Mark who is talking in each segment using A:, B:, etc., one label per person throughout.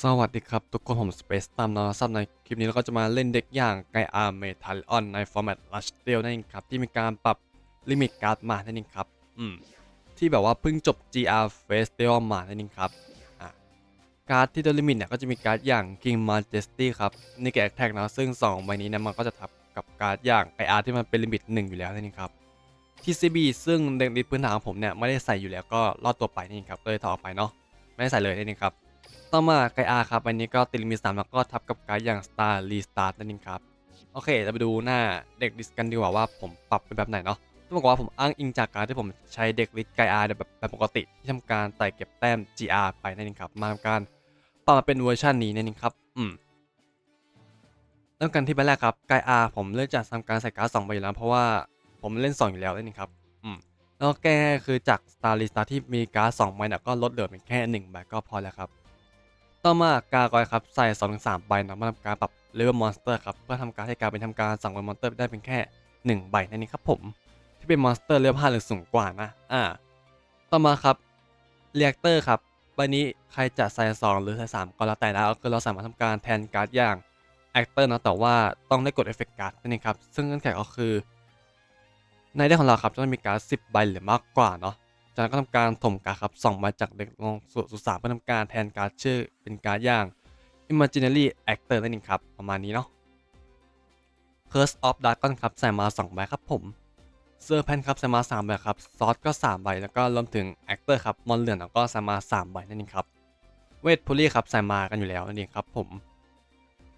A: สวัสดีครับ ทุกคนผมสเปซตามนอนซับในคลิปนี้เราก็จะมาเล่นเด็กอย่างไกอาร์เมทัลออนในฟอร์แมตลัชเดลนั่นเองครับ ที่มีการปรับลิมิตการ์ดมานั่นเองครับอืมที่แบบว่าเพิ่งจบ GR Festival มานั่นเองครับอะการ์ดที่โดนลิมิตเนี่ยก็จะมีการ์ดอย่าง King Majesty ครับนี่แกแท็กนะซึ่ง2ใบนี้นะมันก็จะทับกับการ์ดอย่างไกอาร์ที่มันเป็นลิมิต 1 อยู่แล้วนั่นเองครับ TCB ซึ่งเด็กดิพื้นฐานของผมเนี่ยไม่ได้ใส่อยู่แล้วก็รอดตัวไปนี่นเองครับเลยถอดออกไปเนาะไม่ได้ใส่เลยนั่นเองครับ ต่อมาไกอาครับอันนี้ก็ติดลิมิตสามแล้วก็ทับกับไกด์อย่าง Star Restart นั่นเองครับ โอเคเราไปดูหน้าเด็กดิสกันดีกว่าว่าผมปรับเป็นแบบไหนเนาะต้องบอกว่าผมอ้างอิงจากการที่ผมใช้เด็กลิสไกอาแบบแบบปกติ ที่ทำการไต่เก็บแต้ม GR ไปนั่นเองครับ มาทำการปรับมาเป็นเวอร์ชันนี้นั่นเองครับอืมเริ่มกันที่ใบแรกครับไกอาผมเลือกจะทำการใส่การ์ดสองใบอยู่แล้วเพราะว่าผมเล่น 2 อยู่แล้วนั่นเองครับอืมแล้วแก้คือจาก Star Restart ที่มีการ์ดสองใบเนี่ยก็ลดเหลือเป็นแค่หนึ่งใบก็พอแล้วครับ ต่อมากากอยครับใส่2อถึงสใบนะมาทำการปรับเลเวลมอนสเตอร์ครับเพื่อทำการให้การเป็นทำการสั่งมอนสเตอร์ได้เป็นแค่ 1 ใบนั่นเองครับผม ที่เป็นมอนสเตอร์เลเวล5หรือสูงกว่านะอ่าต่อมาครับเรียกเตอร์ครับใบนี้ใครจะใส่2หรือใส่3ก็แล้วแต่นะก็คือเราสามารถทำการแทนการ์ดอย่างแอคเตอร์นะแต่ว่าต้องได้กดเอฟเฟกต์การ์ดนั่นเองครับซึ่งเงื่อนไขก็คือ ในเรื่องของเราครับจะต้องมีการ์ด10 ใบหรือมากกว่าเนาะ จากนั้นก็ทำการถมการครับส่องมาจากเด็กลงสู่สุสานเพื่อทำการแทนการชื่อเป็นการย่าง Imaginary Actor นั่นเองครับ ประมาณนี้เนาะ Curse of Dragon ครับใส่มา2ใบครับผมเซอร์แพนครับใส่มา3ใบครับซอสก็3ใบแล้วก็รวมถึง Actor ครับมอนเหลืองก็ใส่มา3ใบนั่นเองครับเวทพลีครับใส่มากันอยู่แล้วนั่นเองครับผม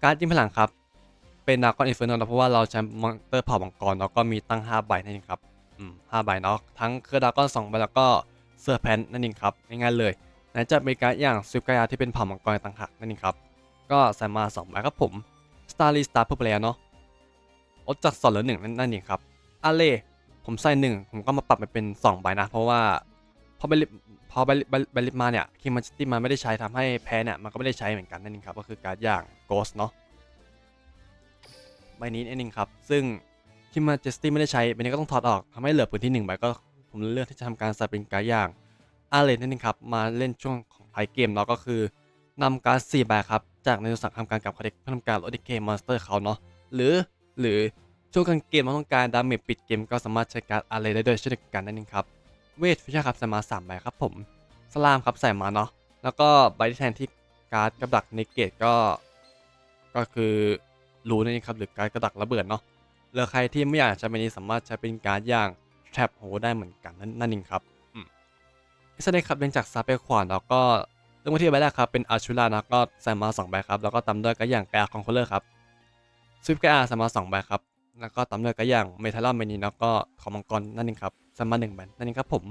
A: การ์ดยิงพลังครับเป็นดากอนอินเฟอร์โนเพราะว่าเราใช้มอนเตอร์เผ่ามังกรแล้วก็มีตั้ง 5 ใบนั่นเองครับ อืมห้าใบเนาะทั้งเครือดากอนสองใบแล้วก็เสื้อแพนนั่นเองครับง่ายๆเลยไหนจะมีการอย่างซิลกายาที่เป็นเผ่ามังกรต่างหากนั่นเองครับ ก็ใส่มา2ใบครับผม Star r e Star เพิ่มไปแล้วเนาะลดจากสองเหลือหนึ่งนั่นเองครับอาเล่ผมใส่หนึ่งผมก็มาปรับมาเป็น2ใบนะ เพราะว่าพอใบลิพอใบลิใบลิมาเนี่ยคิมมันจิตี้มันไม่ได้ใช้ทำให้แพ้เนี่ยมันก็ไม่ได้ใช้เหมือนกันนั่นเองครับก็คือการอย่าง Ghost เนาะใบนี้นั่นเองครับ ซึ่ง ที่มาเจสตี้ไม่ได้ใช้ใบนี้ก็ต้องถอดออกทำให้เหลือพื้นที่หนึ่งใบก็ผมเลือกที่จะทำการใส่เป็นการดอย่างอาเลนนั่นเองครับมาเล่นช่วงของท้ายเกมเนาะก็คือนำการด4ใบครับจากในสังทำการกับคาเด็กเพื่อทำการลดดีเกมมอนสเตอร์เขาเนาะหรือหรือช่วงกลางเกมเราต้องการดาเมจปิดเกมก็สามารถใช้การ์ดอาเลได้ด้วยเช่นเดียวกันนั่นเองครับเวทฟิชเชอร์ครับใส่มา3ใบครับผมสลามครับใส่มาเนาะแล้วก็ใบที่แทนที่การ์ดกับดักในเกตก็ ก็คือรู้นั่นเองครับหรือการดกระดักระเบิดเนาะ หรือใครที่ไม่อยากใช้ใบนี้สามารถใช้เป็นการ์ดอย่าง Trap h o ได้เหมือนกันนั่นนั่นเองครับอืมอิสเนครับเรียงจากซาเปขวานแล้วก็เรื่องที่ใบแรกครับเป็นอาชูรานะก็ใส่มา2ใบครับแล้วก็ตามด้วยกระอย่างกาคอนโคลเลอร์ครับสวิฟกาใส่มา2ใบครับแล้วก็ตามด้วยกระอย่างเมทัลลอนเมนีแล้วก็ของมังกรนั่นเองครับใส่มา1ใบนั่นเองครับผม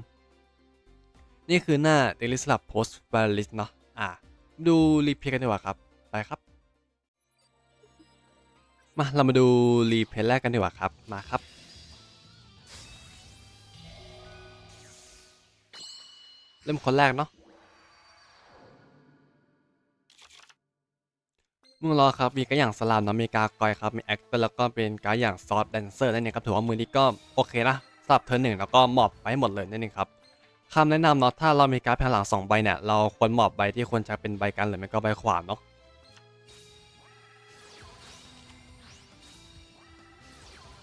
A: นี่คือหน้า Daily Slab Post b a l i s t เนาะอ่าดูรีเพลย์กันดีกว่าครับไปครับ มาเรามาดูรีเพลย์แรกกันดีกว่าครับ มาครับ เริ่มคนแรกเนาะมื่อรอครับ มีกระอย่างสลามนะมีกากอยครับ มีแอคเตอร์แล้วก็เป็นกระอย่างซอสแดนเซอร์นั่นเองครับถือว่ามือนี้ก็โอเคนะสำหรับเธอหนึ่งแล้วก็หมอบไปให้หมดเลยนั่นเองครับคำแนะนำเนาะถ้าเรามีการดแผงหลังสองใบเนี่ยเราควรหมอบใบที่ควรจะเป็นใบกันหรือไม่ก็ใบขวานเนาะ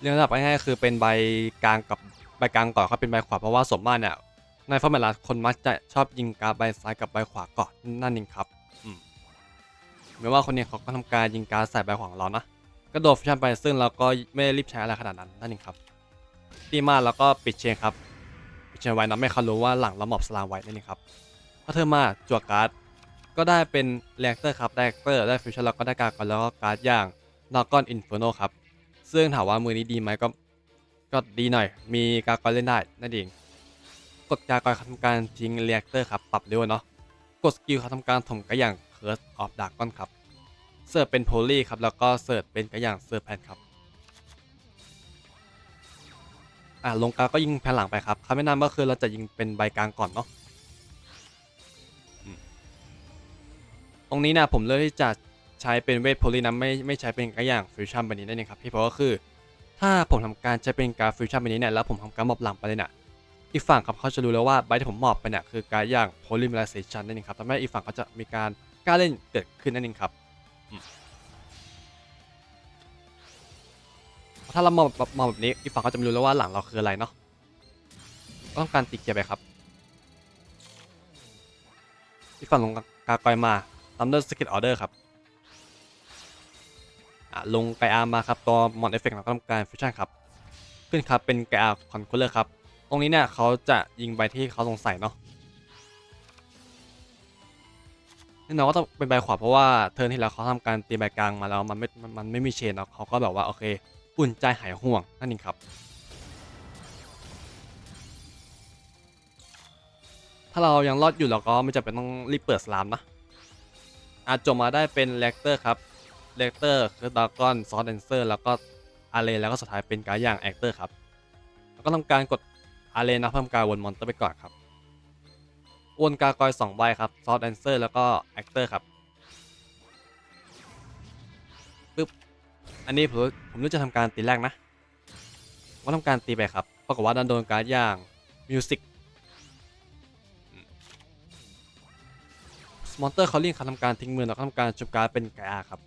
A: เรียงลำดับง่ายๆคือเป็นใบกลางกับใบกลางก่อนเขาเป็นใบขวาเพราะว่าสมมาตรเนี่ยในฟอร์แมตลาคนมักจะชอบยิงการใบซ้ายกับใบขวาก่อนนั่นเองครับอืมเหมือนว่าคนนี้เขาก็ทำการยิงการใส่ใบขวาของเรานะกระโดดฟิชชั่นไปซึ่งเราก็ไม่ได้รีบใช้อะไรขนาดนั้นนั่นเองครับตีมาแล้วก็ปิดเชนครับปิดเชนไว้นะไม่เขารู้ว่าหลังเราหมอบสลามไว้นั่นเองครับพอเธอมาจั่วการ์ดก็ได้เป็นเรียกเตอร์ครับได้เรียกเตอร์ได้ฟิชชั่นแล้วก็ได้การ์ดแล้วก็การ์ดอย่างนอกอนอินเฟอร์โนครับ ซึ่งถามว่ามือนี้ดีไหมก็ ก็ดีหน่อย มีกากอยเล่นได้นั่นเอง กดกากอยทำการทิ้งเรียกเตอร์ครับ ปรับเร็วเนาะ กดสกิลเขาทำการถมกระอย่างเคิร์สออฟดากอนครับ เสิร์ฟเป็นโพลีครับ แล้วก็เสิร์ฟเป็นกระอย่างเสิร์ฟแพนครับ อ่าลงกาก็ยิงแผ่นหลังไปครับคำแนะนำก็คือเราจะยิงเป็นใบกลางก่อนเนาะตรงนี้นะผมเลือกที่จะ ใช้เป็นเวทโพลีนะไม่ไม่ใช้เป็นกระอย่างฟิวชั่นแบบนี้นั่นเองครับพี่เพราะก็คือ ถ้าผมทำการใช้เป็นการฟิวชั่นแบบนี้เนี่ยแล้วผมทำการมอบหลังไปเลยเนี่ยอีกฝั่งครับเขาจะรู้แล้วว่าใบที่ผมมอบไปเนี่ยคือการอย่างโพลิม e ร i z a t i o n นั่นเองครับทำให้อีกฝั่งเขาจะมีการกล้าเล่นเกิดขึ้นนั่นเองครับถ้าเรามองแบบมองแบบนี้อีกฝั่งก็จะไม่รู้แล้วว่าหลังเราคืออะไรเนาะก็ต้องการติเกียร์ไปครับอีกฝั่งลงกากอยมาตามด้วยสกิลออเดอร์ครับ ลงไกอาร์มาครับตัวมอนเอฟเฟกต์เราก็ทำการฟิวชั่นครับขึ้นครับเป็นไกอาร์คอนคูลเลอร์ครับตรงนี้เนี่ยเขาจะยิงไปที่เขาสงสัยเนาะแน่นอนว่าต้องเป็นใบขวาเพราะว่าเทิร์นที่แล้วเขาทำการตีใบกลางมาแล้วมันไม่มันมันไม่มีเชนเนาะเขาก็แบบว่าโอเคอุ่นใจหายห่วงนั่นเองครับ ถ้าเรายังรอดอยู่เราก็ไม่จำเป็นต้องรีบเปิดสลามนะอาจจบมาได้เป็นเลกเตอร์ครับ เลกเตอร์คือดากอนซอสแดนเซอร์แล้วก็อาเลแล้วก็สุดท้ายเป็นการอย่างแอคเตอร์ครับ แล้วก็ทำการกดอาเลนะเพิ่มการวนมอนเตอร์ไปก่อนครับวนกากอย2ใบครับซอสแดนเซอร์แล้วก็แอคเตอร์ครับปึ๊บอันนี้ผมผมรู้จะทำการตีแรกนะก็ทำการตีไปครับปรากฏว่าดันโดนการอย่างมิวสิกสมอนเตอร์เขาเรียกเขาทำการทิ้งมือแล้วก็ทำการจุบการเป็นกอาครับ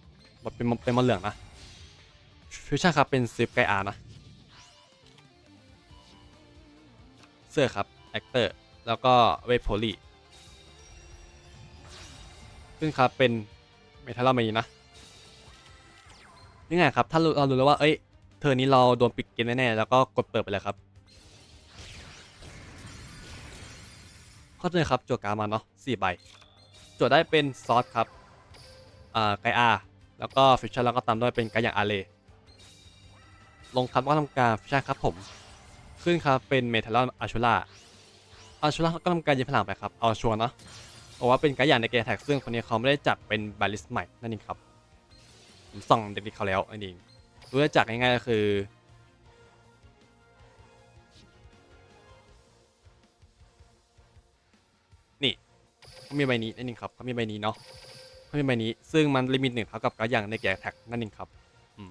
A: เป็นเป็นมันเหลืองนะฟิวชั่นครับเป็นซิฟไกอานะ เสื้อครับ แอคเตอร์ แล้วก็เวทโพลีซึ่งครับเป็นเมทัลลามีนะนี่ไงครับ ถ้าเรารู้แล้วว่า เอ้ย เธอนี้เราโดนปิดเกมแน่ๆ แล้วก็กดเปิดไปเลยครับ ข้อเสนอครับจั่วการดมาเนาะสี่ใบจั่วได้เป็นซอสครับ อ่า ไกอา แล้วก็ฟิชชั่นแล้วก็ตามด้วยเป็นกอย่างอาเลลงครับก็ทำการฟิชชั่นครับผม ขึ้นครับเป็นเมทัลลอนอาชูล่าอาชูล่าก็ทำการยิงพลังไปครับ เอาชัวร์เนาะบอกว่าเป็นการอย่างในเกมแท็กซึ่งคนนี้เขาไม่ได้จับเป็นบาลิสใหม่นั่นเองครับ ผมส่องเด็กๆเขาแล้วนั่นเองรู้ได้จากง่ายๆก็คือนี่เขามีใบนี้นั่นเองครับเขามีใบนี้เนาะ เขามีใบนี้ ซึ่งมันลิมิตหนึ่งเท่ากับการอย่างในเกมแท็กนั่นเองครับอืม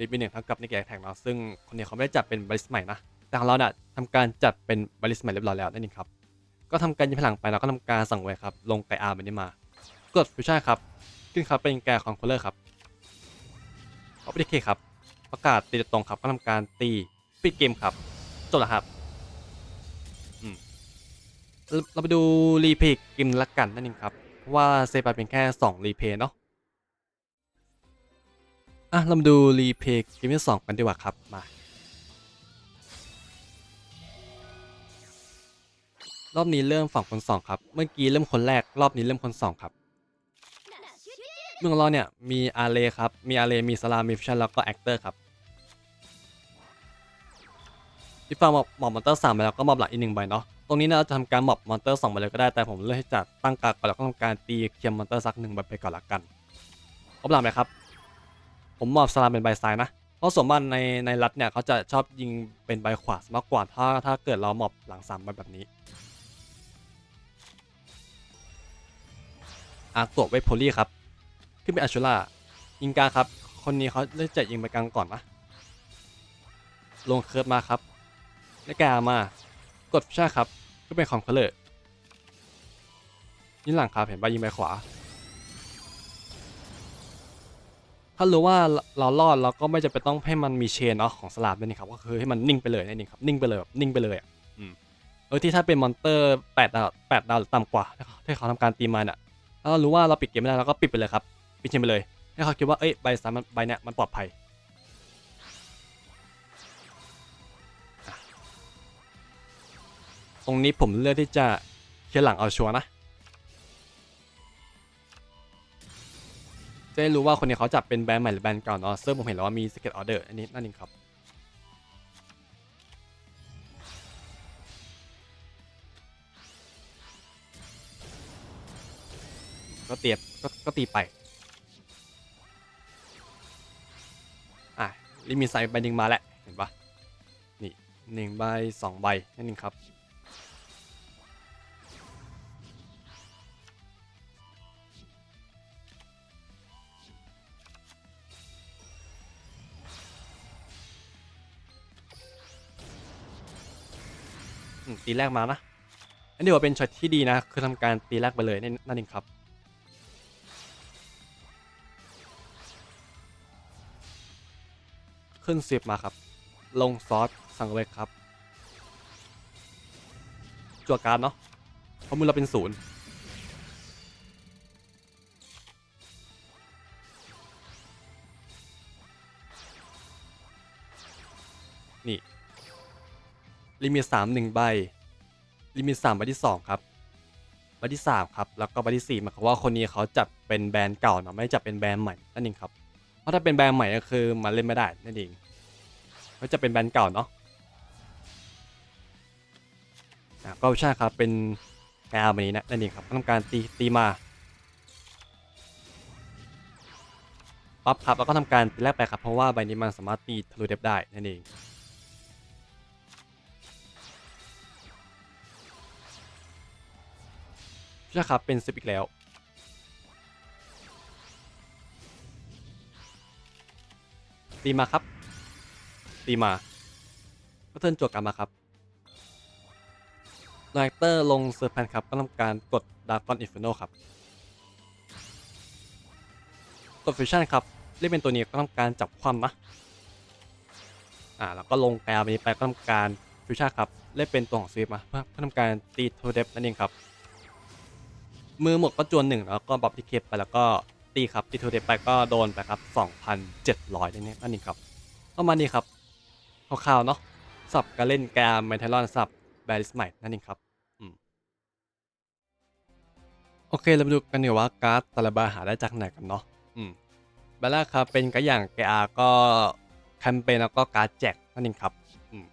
A: ลิมิตหนึ่งเท่ากับในแกแท็กเนาะซึ่งคนนี้เขาไม่ได้จัดเป็นบริสใหม่นะแต่ของเราเนี่ยทำการจัดเป็นบริสใหม่เรียบร้อยแล้วนั่นเองครับก็ทำการยิงพลังไปแล้วก็ทำการสั่งไว้ครับลงไกอาร์แบบนี้มากดฟิวชั่นครับขึ้นครับเป็นแกคอนโทรลเลอร์ครับเอาไปที่เคครับ ประกาศตีตรงครับก็ทำการตีปิดเกมครับจบแล้วครับเราไปดูรีเพย์เกมละกันนั่นเองครับ ว่าเซฟไปเป็นแค่ 2 รีเพย์เนาะอะเรามาดูรีเพย์เกมที่สองกันดีกว่าครับมารอบนี้เริ่มฝั่งคนสองครับ เมื่อกี้เริ่มคนแรก รอบนี้เริ่มคนสองครับ เมืองของเราเนี่ยมีอาเลครับ มีอาเลมีสลามีฟิชชั่นแล้วก็แอคเตอร์ครับที่ฟังหมอบหมอบมอนเตอร์สามไปแล้วก็มอบหลังอีกหนึ่งใบเนาะ ตรงนี้เนี่ยเราจะทำการหมอบมอนเตอร์สองใบเลยก็ได้แต่ผมเลือกที่จะตั้งการก่อนแล้วก็ทำการตีเคียร์มอนเตอร์สักหนึ่งใบไปก่อนละกันครบหลังไหมครับ ผมมอบสลามเป็นใบซ้ายนะ เพราะสมบัติในในรัฐเนี่ยเขาจะชอบยิงเป็นใบขวามากกว่าถ้าถ้าเกิดเราหมอบหลังสามใบแบบนี้อาร์ตัวเวทโพลีครับขึ้นเป็นอาชูล่ายิงกาครับ คนนี้เขาเลือกจะยิงไปกลางก่อนนะลงเคิร์ฟมาครับแล้วแกมา กดฟิชช่าครับ ก็เป็นคอมเคลเลอร์ยิงหลังครับเห็นใบยิงไปขวา ถ้ารู้ว่าเรารอดเราก็ไม่จะเป็นต้องให้มันมีเชนเนาะของสลามนั่นเองครับก็คือให้มันนิ่งไปเลยนั่นเองครับนิ่งไปเลยแบบนิ่งไปเลยอะอืมเออที่ถ้าเป็นมอนเตอร์แปดดาวแปดดาวหรือต่ำกว่าที่เขาทำการตีมาเนี่ยถ้าเรารู้ว่าเราปิดเกมไม่ได้เราก็ปิดไปเลยครับปิดเกมไปเลยให้เขาคิดว่าเอ้ยใบสามใบเนี่ยมันปลอดภัย ตรงนี้ผมเลือกที่จะเคลียร์หลังเอาชัวร์นะจะได้รู้ว่าคนนี้เขาจับเป็นแบรนด์ใหม่หรือแบรนด์เก่าเนาะซึ่งผมเห็นแล้วว่ามีสเก็ตออเดอร์อันนี้นั่นเองครับ ก็เตียบก็ก็ตีไป อะลิมิตใส่ใบหนึ่งมาแล้ว เห็นปะนี่หนึ่งใบสองใบนั่นเองครับ ตีแรกมานะอันนี้ถืว่าเป็นช็อตที่ดีนะ คือทำการตีแรกไปเลยนั่นเองครับขึ้นสิบมาครับ ลงซอสสั่งเวกครับ จั่วการเนาะเพราะมือเราเป็นศูนย์นี่ ลิมิตสามหนึ่งใบ ลิมิตสามใบที่สองครับใบที่สามครับ แล้วก็ใบที่สี่หมายความว่าคนนี้เขาจับเป็นแบรนด์เก่าเนาะไม่จับเป็นแบรนด์ใหม่นั่นเองครับ เพราะถ้าเป็นแบรนด์ใหม่ก็คือมันเล่นไม่ได้นั่นเองเขาจะเป็นแบรนด์เก่าเนาะอะก็ใช่ครับเป็นกาวแบบนี้นะนั่นเองครับทำการตีตีมาปั๊บครับแล้วก็ทำการตีแรกไปครับเพราะว่าใบนี้มันสามารถตีทะลุเดฟได้นั่นเอง ใช่ครับ เป็นซิปอีกแล้ว ตีมาครับ ตีมาก็เทิร์นจวดกลันมาครับไลเตอร์ลงเซอร์แพนครับก็ทำการกดดาร์กอนอินฟิโนครับ กดฟิวชั่นครับเรียกเป็นตัวนี้ก็ทำการจับความนะอ่าแล้วก็ลงแปลไปนี้ไปก็ทำการฟิวชั่นครับเรียกเป็นตัวของสวิฟมาเพื่อเพื่อทำการตีโทเดฟนั่นเองครับ มือหมดก็จวนหนึ่งแล้วก็บัฟที่เคปไปแล้วก็ตีครับตีทูเดไปก็โดนไปครับ2,700นั่นเองนั่นเองครับประมาณนี้ครับคร่าวๆเนาะสับการเล่นแกมเมทัลลอนสับแบริสใหม่นั่นเองครับโอเคเรามาดูกันดีกว่าการ์ดแต่ละใบหาได้จากไหนกันเนาะอืมใบแรกครับเป็นกรดอย่างแกอาก็แคมเปญแล้วก็การ์ดแจกนั่นเองครับอืม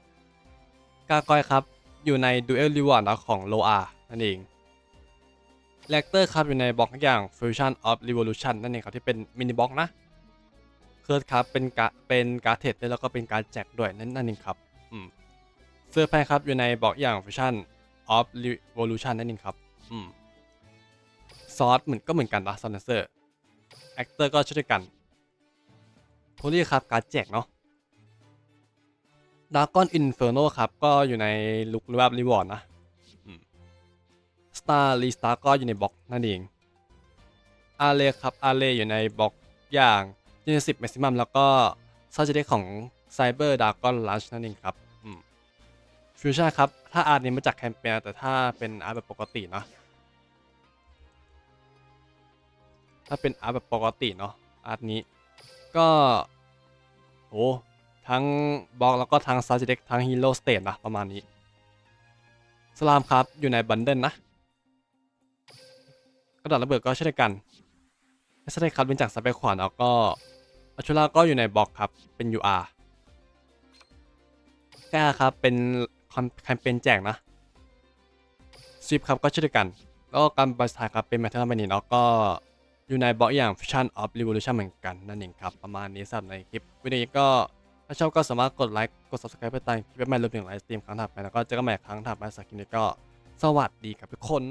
A: กากอยครับอยู่ในดูเอลรีวอร์ดของโลอานั่นเอง แรคเตอร์ครับอยู่ในบล็อกอย่าง Fusion of Revolution นั่นเองครับที่เป็นมินิบล็อกนะเคิร์ดครับเป็นกาเป็นการเทรดแล้วก็เป็นการแจกด้วยนั่นนั่นเองครับอืมเสื้อแพนครับอยู่ในบล็อกอย่าง Fusion of Revolution นั่นเองครับอืมซอสเหมือนก็เหมือนกันนะซอนเซอร์แอคเตอร์ก็ช่วยกันโพลี่ครับการแจกเนาะดากอนอินเฟอร์โนครับก็อยู่ในลุกแบบรีวอร์ดนะ สตาร์รีสตาร์ก็อยู่ในบล็อกนั่นเองอาเลครับอาเลอยู่ในบล็อกอย่างยี่สิบแม็กซิมัมแล้วก็ซาจิเดของไซเบอร์ดากอนลัชนั่นเองครับฟิวชั่นครับ ถ้าอาร์ตนี้มาจากแคมเปญแต่ถ้าเป็นอาร์ตแบบปกติเนาะถ้าเป็นอาร์ตแบบปกติเนาะอาร์ตนี้ก็โอ้ทั้งบล็อกแล้วก็ทั้งซาจิเดทั้งฮีโร่สเตทนะประมาณนี้ สลามครับอยู่ในบันเดิลนะ กระดาษระเบิดก็เช่นกันไม่ใช่ครับเป็นจากสเปคขวานแล้วก็อัชุราก็อยู่ในบล็อกครับ เป็น UR แก้ครับ เป็นแคมเปญแจกนะสวิปครับก็เช่นกัน แล้วก็การบัสไทครับ เป็นแมทเทอร์แมนีแล้วก็อยู่ในบล็อกอย่าง Fusion of Revolution เหมือนกัน นั่นเองครับ ประมาณนี้สำหรับในคลิป วิดีโอนี้ก็ถ้าชอบก็สามารถกดไลค์กด subscribe เพื่อตามคลิปใหม่รวมถึงไลฟ์สตรีมครั้งถัดไปแล้วก็เจอกันใหม่ครั้งถัดไปสักคลิปนี้ก็สวัสดีครับทุกคน